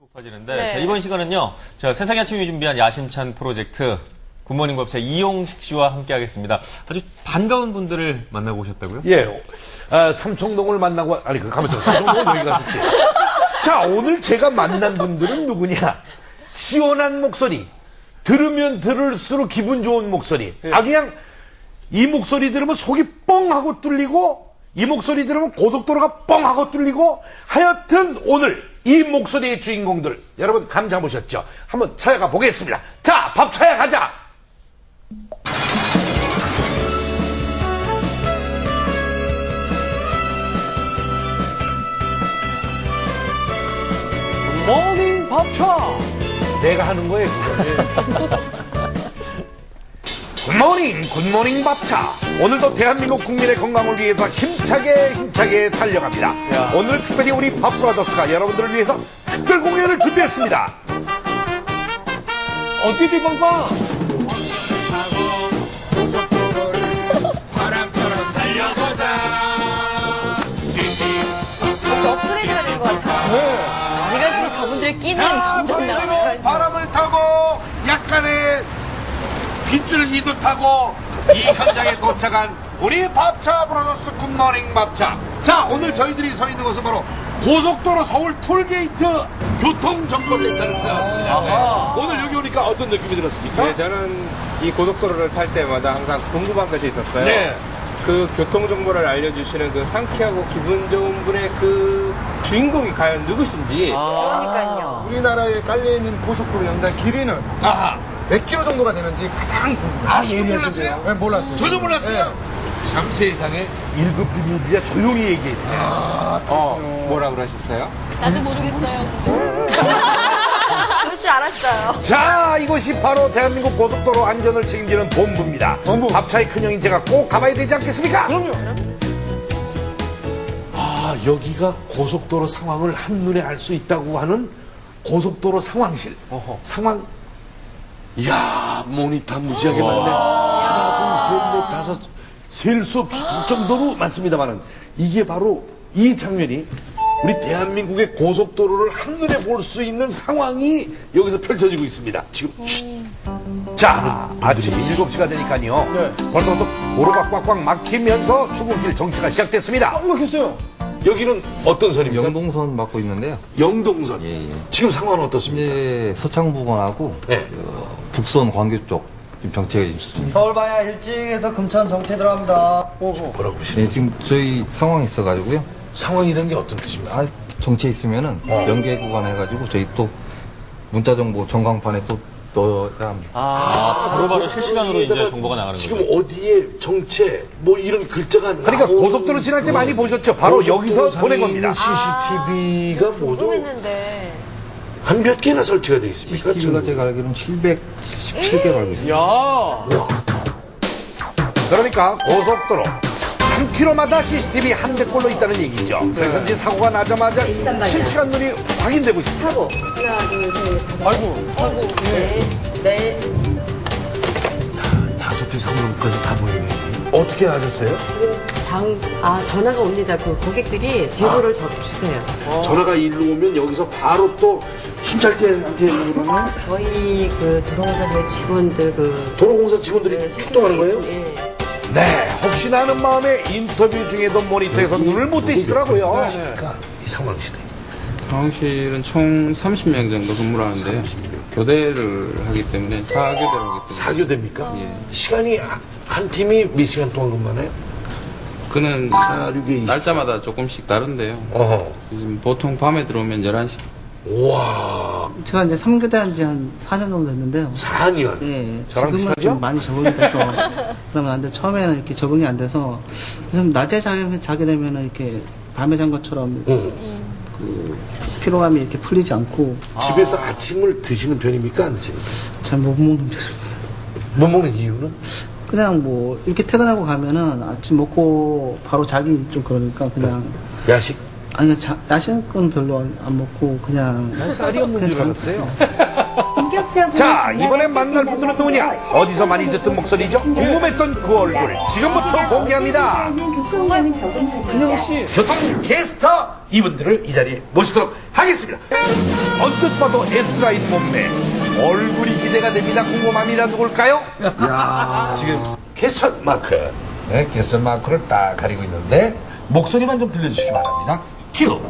높아지는데 네. 자, 이번 시간은요. 자, 세상의 아침이 준비한 야심찬 프로젝트 굿모닝 법사 이용식 씨와 함께 하겠습니다. 아주 반가운 분들을 만나고 오셨다고요? 예, 아, 삼청동을 만나고, 아니, 그, 가만있어. 삼청동은 여기 갔었지. 자, 오늘 제가 만난 분들은 누구냐? 시원한 목소리. 들으면 들을수록 기분 좋은 목소리. 아, 그냥 이 목소리 들으면 속이 뻥 하고 뚫리고, 이 목소리 들으면 고속도로가 뻥 하고 뚫리고, 하여튼 오늘 이 목소리의 주인공들, 여러분 감 잡으셨죠? 한번 찾아가 보겠습니다. 자, 밥 찾아가자! 모닝 밥차 내가 하는 거예요, 그거. 굿모닝, 굿모닝 밥차. 오늘도 대한민국 국민의 건강을 위해서 힘차게, 힘차게 달려갑니다. 오늘 특별히 우리 밥브라더스가 여러분들을 위해서 특별 공연을 준비했습니다. 어디디 빵빵 업그레이드가 된 것 같아요. 네가 지금 저분들 끼는 점점. 바람을 타고 약간의 빗줄기도 타고 이 현장에 도착한 우리 밥차 브라더스 굿모닝 밥차. 자, 오늘 저희들이 서 있는 곳은 바로 고속도로 서울 톨게이트 교통정보센터를 찾아왔습니다. 오늘 여기 오니까 어떤 느낌이 들었습니까? 네, 저는 이 고속도로를 탈 때마다 항상 궁금한 것이 있었어요. 네. 그 교통 정보를 알려주시는 그 상쾌하고 기분 좋은 분의 그 주인공이 과연 누구신지 그러니까요. 우리나라에 깔려있는 고속도로 연장 길이는 아하. 몇 킬로 정도가 되는지 가장 궁금해요. 아, 이거 몰랐어요? 네, 몰랐어요. 저도 몰랐어요. 참 세상에 1급 비밀이야 조용히 얘기해. 어, 뭐라 그러셨어요? 나도 모르겠어요. 그렇지 않았어요. 자, 이것이 바로 대한민국 고속도로 안전을 책임지는 본부입니다. 밥차의 큰 형인 제가 꼭 가봐야 되지 않겠습니까? 그럼요 아, 여기가 고속도로 상황을 한눈에 알 수 있다고 하는 고속도로 상황실. 상황. 이야, 모니터 무지하게 많네. 하나, 둘, 셋, 넷, 다섯, 셀 수 없을 정도로 많습니다만은 이게 바로 이 장면이 우리 대한민국의 고속도로를 한눈에 볼 수 있는 상황이 여기서 펼쳐지고 있습니다. 지금, 쉿. 자, 아침 7시가 되니까요. 벌써부터 도로가 꽉꽉 막히면서 출근길 정체가 시작됐습니다. 이렇겠어요 여기는 어떤 선입니까? 영동선 맡고 있는데요. 영동선. 예, 예. 지금 상황은 어떻습니까? 이제 서창부근하고 네. 어, 북선 광교 쪽 지금 정체가 있습니다. 서울 방향 일찍에서 금천 정체 들어갑니다. 뭐라고 그러십니까? 네, 지금 저희 상황이 있어가지고요. 상황이라는 게 어떤 뜻입니까? 아, 정체 있으면은 어. 연계 구간 해가지고 저희 또 문자 정보 전광판에 또 넣어야 합니다. 아, 바로바로 실시간으로 이제 정보가 나가는 지금 거죠. 어디에 정체 뭐 이런 글자가 그러니까 고속도로 지날 때 많이 보셨죠? 바로 여기서 보낸 겁니다. CCTV가 모두 궁금했는데. 한 몇 개나 설치가 되어 있습니까? CCTV가 제가 알기로는 777개로 알고 있습니다. 야 그러니까 고속도로 3km마다 CCTV 한 대꼴로 있다는 얘기죠. 그래서 이제 사고가 나자마자 실시간 눈이 확인되고 있습니다. 하고 하나 둘셋 아이고 하고 넷넷 다섯 개 상록까지 다 보이네. 어떻게 아셨어요? 장 아 전화가 옵니다. 그 고객들이 제보를 저 주세요. 전화가 일로 오면 여기서 바로 또 순찰대한테 그러면 저희 그 도로공사 저희 직원들 그 도로공사 직원들이 출동하는 거예요? 예. 네, 혹시나 하는 마음에 인터뷰 중에도 모니터에서 눈을 못 떼시더라고요. 그러니까 이 상황실에 상황실은 총 30명 정도 근무를 하는데요. 교대를 하기 때문에 4교대를 하기 때문에 사교됩니까? 예. 시간이 한- 한 팀이 몇 시간 동안 근무하나요? 그는 사륙에 이십- 날짜마다 조금씩 다른데요. 어허. 보통 밤에 들어오면 11시. 와, 제가 이제 3교대 한지 한 4년 정도 됐는데요. 4년. 네, 저랑 지금은 비슷하죠? 좀 많이 적응이 돼서 그러면 안 돼. 처음에는 이렇게 적응이 안 돼서 좀 낮에 자게, 자게 되면은 이렇게 밤에 잔 것처럼 응. 그 피로감이 이렇게 풀리지 않고 집에서 아침을 드시는 편입니까? 안 드십니까? 잘 못 먹는 편입니다. 못 먹는 이유는? 그냥 뭐 이렇게 퇴근하고 가면은 아침 먹고 바로 자기 좀 그러니까 그냥 야식? 아니 자, 야식은 별로 안, 안 먹고 그냥 쌀이 없는 줄 알았어요. 자, 이번에 만날 분들은 누구냐? 어디서 많이 듣던 목소리죠? 궁금했던 그 얼굴. 지금부터 공개합니다. 교통량이 적은 근영 씨 교통 게스터 이분들을 이 자리에 모시도록 하겠습니다. 언뜻 봐도 S라인 몸매. 얼굴이 기대가 됩니다. 궁금합니다. 누굴까요? 지금 퀘스천 마크. 네, 퀘스천 마크를 딱 가리고 있는데 목소리만 좀 들려주시기 바랍니다. 큐.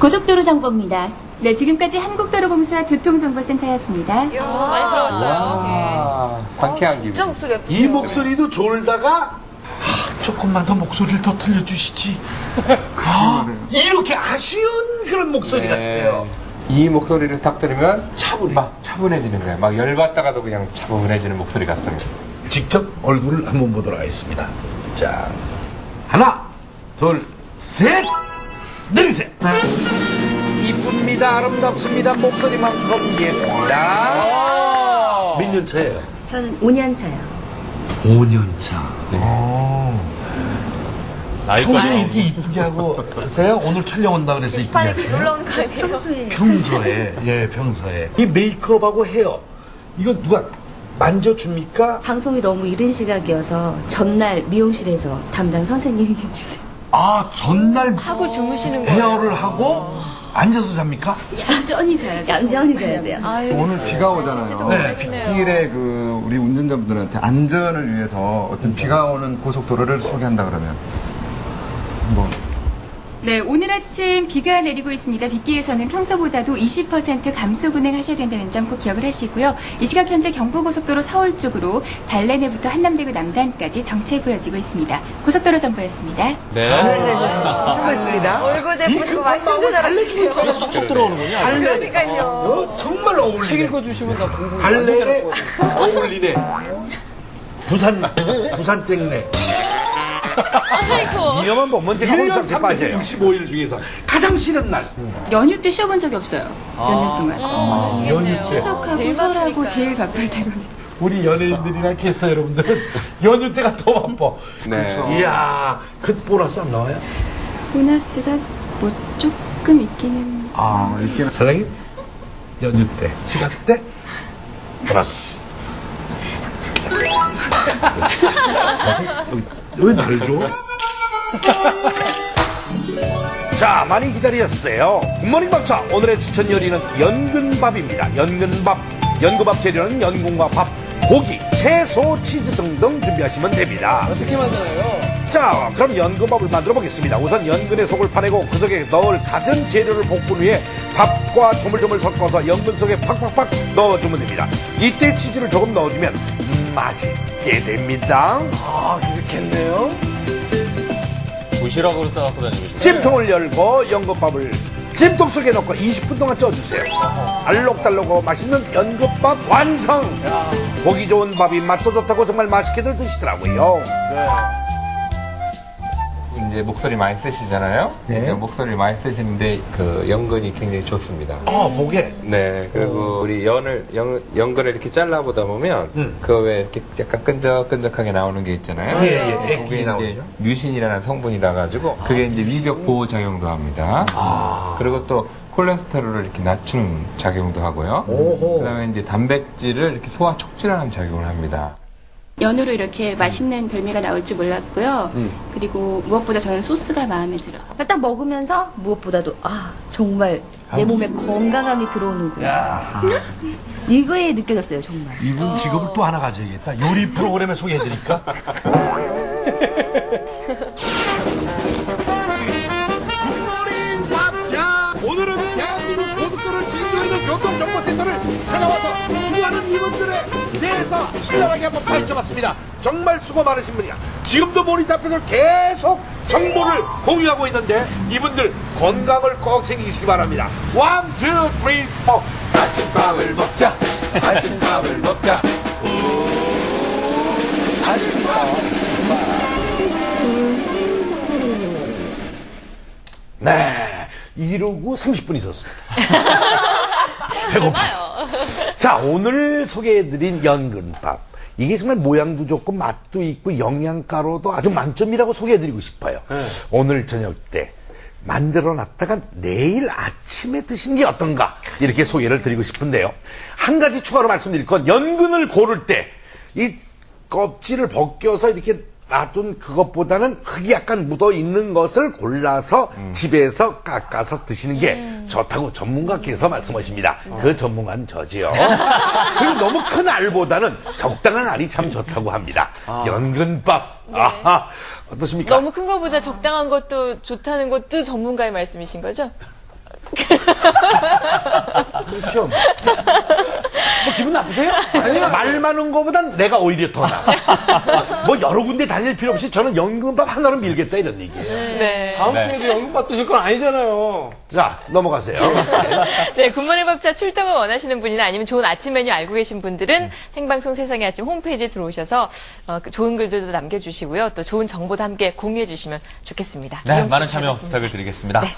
고속도로 정보입니다. 네, 지금까지 한국도로공사 교통정보센터였습니다. 많이 들어봤어요. 아, 상쾌한 기분. 진짜 목소리가 이 목소리도 졸다가 아, 조금만 더 목소리를 더 들려주시지. 아, 이렇게 아쉬운 그런 목소리 네. 같아요. 이 목소리를 딱 들으면 차분해. 막 차분해지는 거예요. 막 열받다가도 그냥 차분해지는 목소리 같습니다. 직접 얼굴을 한번 보도록 하겠습니다. 자, 하나, 둘, 셋, 내리세요. 이쁩니다, 아름답습니다, 목소리만큼 예쁩니다. 몇 년 차예요? 저는 5년 차요. 5년 차. 나이까지. 평소에 이렇게 이쁘게 하고 하세요? 오늘 촬영 온다 그래서 이쁘게 판에 하세요? 놀러 오는 거 아니에요? 평소에 평소에, 예, 평소에. 이 메이크업하고 헤어, 이거 누가 만져줍니까? 방송이 너무 이른 시각이어서 전날 미용실에서 담당 선생님이 해주세요. 아, 전날 하고 주무시는 거예요. 헤어를 하고 앉아서 잡니까? 얌전히 자야죠. 얌전히 자야 돼요. 오늘 비가 오잖아요. 네. 빗길에 그 우리 운전자분들한테 안전을 위해서 어떤 비가 오는 고속도로를 소개한다 그러면 뭐 네, 오늘 아침 비가 내리고 있습니다. 빗길에서는 평소보다도 20% 감속 운행하셔야 된다는 점 꼭 기억을 하시고요. 이 시각 현재 경부고속도로 서울 쪽으로 달래내부터 한남대교 남단까지 정체 보여지고 있습니다. 고속도로 정보였습니다. 네. 정말습니다 얼굴들 보시고 많이 달래주고 있잖아. 쏙쏙 들어오는군요. 그러니까요. 어, 정말 어울리네. 책 읽어주시면 나 궁금해. 달래에 어울리네. 부산, 부산 땡네. 이념은 보면 제가 항상 빠져요. 365일 중에서 가장 싫은 날. 연휴 때 쉬어본 적이 없어요. 몇 년 동안. 아, 연휴 때. 추석하고 제일 설하고 바쁘니까요. 제일 바쁠 때는. 우리 연예인들이나 캐스터 여러분들은 연휴 때가 더 바빠. 네. 이야, 그 보너스 안 나와요? 보너스가 뭐 조금 있기는. 아, 이렇게. 사장님, 연휴 때, 휴가 때, 보너스. 왜 나를 줘? 자, 많이 기다렸어요. 굿모닝 밥차. 오늘의 추천 요리는 연근밥입니다. 연근밥. 연근밥 재료는 연근과 밥, 고기, 채소, 치즈 등등 준비하시면 됩니다. 어떻게 만드나요? 자, 그럼 연근밥을 만들어 보겠습니다. 우선 연근의 속을 파내고 그 속에 넣을 갖은 재료를 볶은 후에 밥과 조물조물 섞어서 연근 속에 팍팍팍 넣어주면 됩니다. 이때 치즈를 조금 넣어주면 음, 맛있게 됩니다. 아, 그렇겠네요. 도시락으로 싸갖고 다니고 찜통을 열고 연근밥을 찜통 속에 넣고 20분 동안 쪄주세요. 알록달록하고 맛있는 연근밥 완성! 보기 좋은 밥이 맛도 좋다고 정말 맛있게들 드시더라고요. 이제 목소리 많이 쓰시잖아요. 네. 목소리 많이 쓰시는데 그 연근이 굉장히 좋습니다. 아, 목에? 네, 그리고 우리 연을 연, 연근을 이렇게 잘라보다 보면 음. 그왜 이렇게 약간 끈적끈적하게 나오는 게 있잖아요. 예, 예, 그게 액균이 이제 나오죠. 뮤신이라는 성분이라 가지고 그게 이제 위벽 보호 작용도 합니다. 그리고 또 콜레스테롤을 이렇게 낮추는 작용도 하고요. 오호. 그다음에 이제 단백질을 이렇게 소화 촉진하는 작용을 합니다. 연으로 이렇게 맛있는 별미가 나올 줄 몰랐고요. 그리고 무엇보다 저는 소스가 마음에 들어요. 딱 먹으면서 무엇보다도 아 정말 내 몸에 건강함이 들어오는구나. 야. 이거에 느껴졌어요 정말. 이분 직업을 또 하나 가져야겠다. 요리 프로그램에 소개해드릴까? 오늘은 대한민국 고속도로를 진행하는 교통정보센터를 찾아와서 수고하는 이분들에 대해서 신랄하게 한번 파헤쳐봤습니다. 정말 수고 많으신 분이야. 지금도 모니터 앞에서 계속 정보를 공유하고 있는데 이분들 건강을 꼭 챙기시기 바랍니다. 원, 투, 쓰리, 포. 아침밥을 먹자. 아침밥을 먹자. 네. 이러고 30분이 있었습니다. 배고파서. 자, 오늘 소개해드린 연근밥. 이게 정말 모양도 좋고 맛도 있고 영양가로도 아주 만점이라고 소개해드리고 싶어요. 오늘 저녁 때 만들어 놨다가 내일 아침에 드시는 게 어떤가 이렇게 소개를 드리고 싶은데요. 한 가지 추가로 말씀드릴 건 연근을 고를 때 이 껍질을 벗겨서 이렇게 놔둔 그것보다는 흙이 약간 묻어 있는 것을 골라서 집에서 깎아서 드시는 게 좋다고 전문가께서 말씀하십니다. 그 전문가는 저지요. 그리고 너무 큰 알보다는 적당한 알이 참 좋다고 합니다. 연근밥. 아하. 어떻습니까? 너무 큰 것보다 적당한 것도 좋다는 것도 전문가의 말씀이신 거죠? 그렇죠. 뭐 기분 나쁘세요? 아니요. 말 많은 거보단 내가 오히려 더 나아. 뭐 여러 군데 다닐 필요 없이 저는 연근밥 하나로 밀겠다 이런 얘기예요. 네. 다음 네. 주에도 연금 받으실 건 아니잖아요. 자, 넘어가세요. 네, 굿모닝 밥차 출동을 원하시는 분이나 아니면 좋은 아침 메뉴 알고 계신 분들은 생방송 세상의 아침 홈페이지에 들어오셔서 어, 그 좋은 글들도 남겨주시고요. 또 좋은 정보도 함께 공유해 주시면 좋겠습니다. 네, 이용식 많은 참여. 부탁을 드리겠습니다. 네.